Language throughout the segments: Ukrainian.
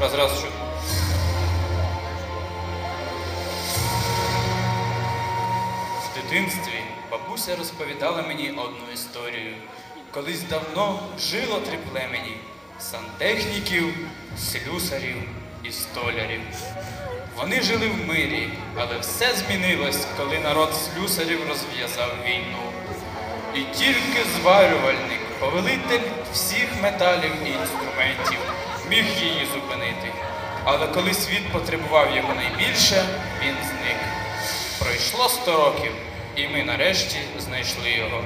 Раз, раз, що. В дитинстві бабуся розповідала мені одну історію. Колись давно жило три племені сантехніків, слюсарів і столярів. Вони жили в мирі, але все змінилось, коли народ слюсарів розв'язав війну. І тільки зварювальник, повелитель всіх металів і інструментів, міг її зупинити. Але коли світ потребував його найбільше, він зник. Пройшло сто років, і ми нарешті знайшли його.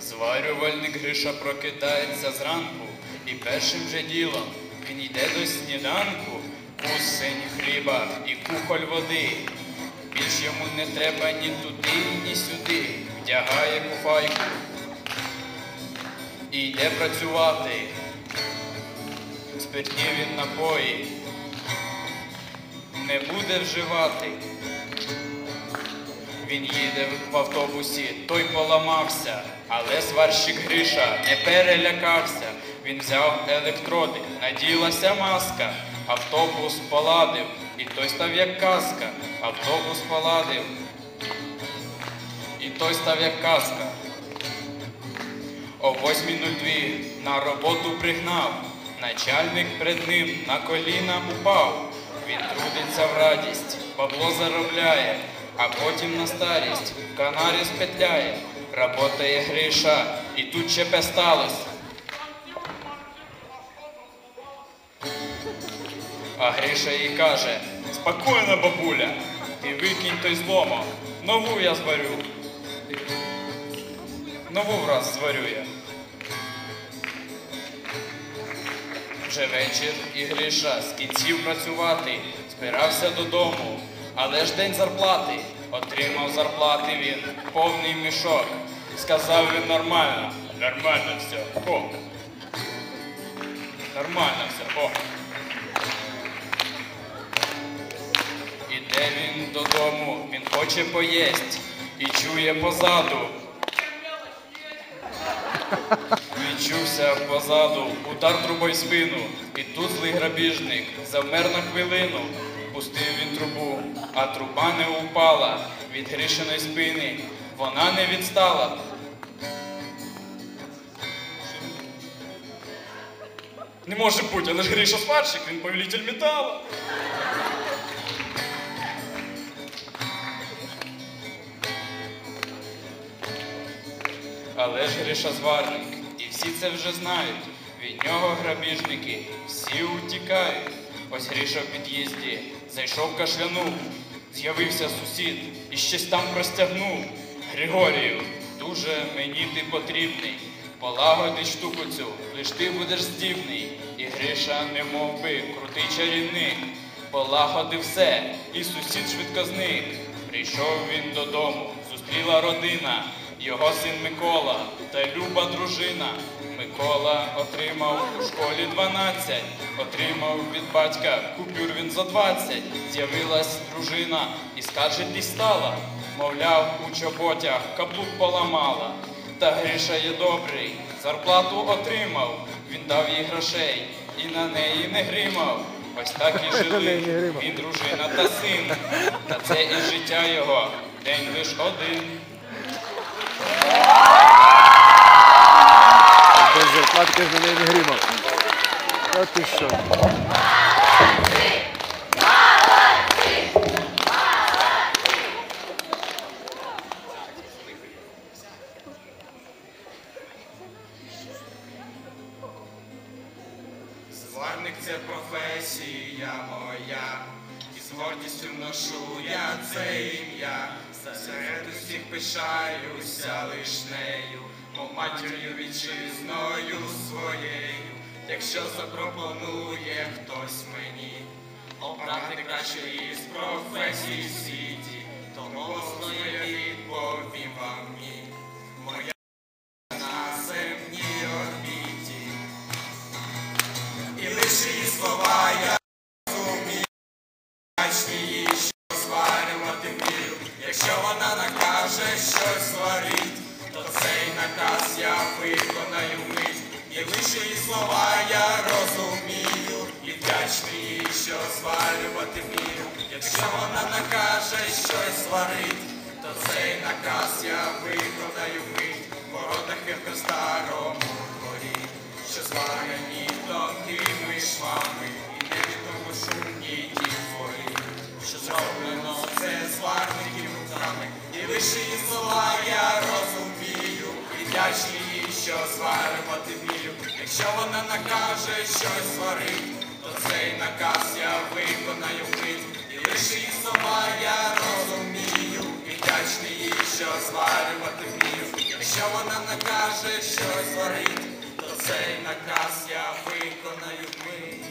Зварювальник Гриша прокидається зранку, і першим же ділом він йде до сніданку, кусень хліба і кухоль води. Більш йому не треба ні туди, ні сюди, вдягає куфайку і йде працювати. Спиртні він напої не буде вживати. Він їде в автобусі, той поламався, але сварщик Гриша не перелякався. Він взяв електроди, наділася маска, автобус поладив, і той став як казка, автобус поладив, і той став як казка. О 8.02 на роботу пригнав, начальник перед ним на коліна упав. Він трудиться в радість, бабло заробляє, а потім на старість в канарі спетляє. Работає Гриша, і тут ЧП сталося. А Гриша їй каже, спокійно, бабуля, ти викинь той зломо, нову я зварю. Нову враз зварю я. Вже вечір і Гриша з кінців працювати, збирався додому, але ж день зарплати. Отримав зарплати він, повний мішок. Сказав він нормально, нормально все, о. Нормально все, о. Іде він додому, він хоче поєсть і чує позаду. Відчувся позаду, удар трубою в спину, і тут злий грабіжник завмер на хвилину. Пустив він трубу, а труба не упала від Гришиної спини. Вона не відстала. Не може бути, але ж Гриша сварщик, він повелитель металу. Але ж Гриша зварник, і всі це вже знають. Від нього грабіжники всі утікають. Ось Гриша в під'їзді зайшов кашлянув, з'явився сусід і щось там простягнув. Григорію, дуже мені ти потрібний. Полагоди штуку цю, лиш ти будеш здібний. І Гриша, не мов би, крутий чарівник. Полагодив все, і сусід швидко зник. Прийшов він додому, зустріла родина, його син Микола та люба дружина. Микола отримав у школі 12, отримав від батька купюр він за 20. З'явилась дружина і скаже дістала. Мовляв, у чоботях каблук поламала. Та Гриша є добрий, зарплату отримав. Він дав їй грошей і на неї не гримав. Ось так і жили він, дружина та син. Та це і життя його, день лиш один. Без зарплатки з неї не гримав. Та ти що? Зварник це професія моя, і з гордістю ношу я це ім'я. Серед усіх пишаюся лиш нею, мов матір'ю вітчизною своєю. Якщо запропонує хтось мені обрати кращої з професій в світі, то голосно я відповім вам ні. Лише слова я розумію, і вдячний їй, що зварювати вмію. Якщо вона накаже щось сварить, то цей наказ я виконаю мить. В воротах в старому дворі, що зварені тонкими швами, і не від того шумні ті дворі, що зроблено це зварників руками, і її слова я розумію, і вдячний їй, що зварювати вмію. Якщо вона накаже щось сварить, то цей наказ я виконаю вмить, і лише її слова я розумію, і вдячний їй, що зварювати вмію. Якщо вона накаже щось сварить, то цей наказ я виконаю вмить.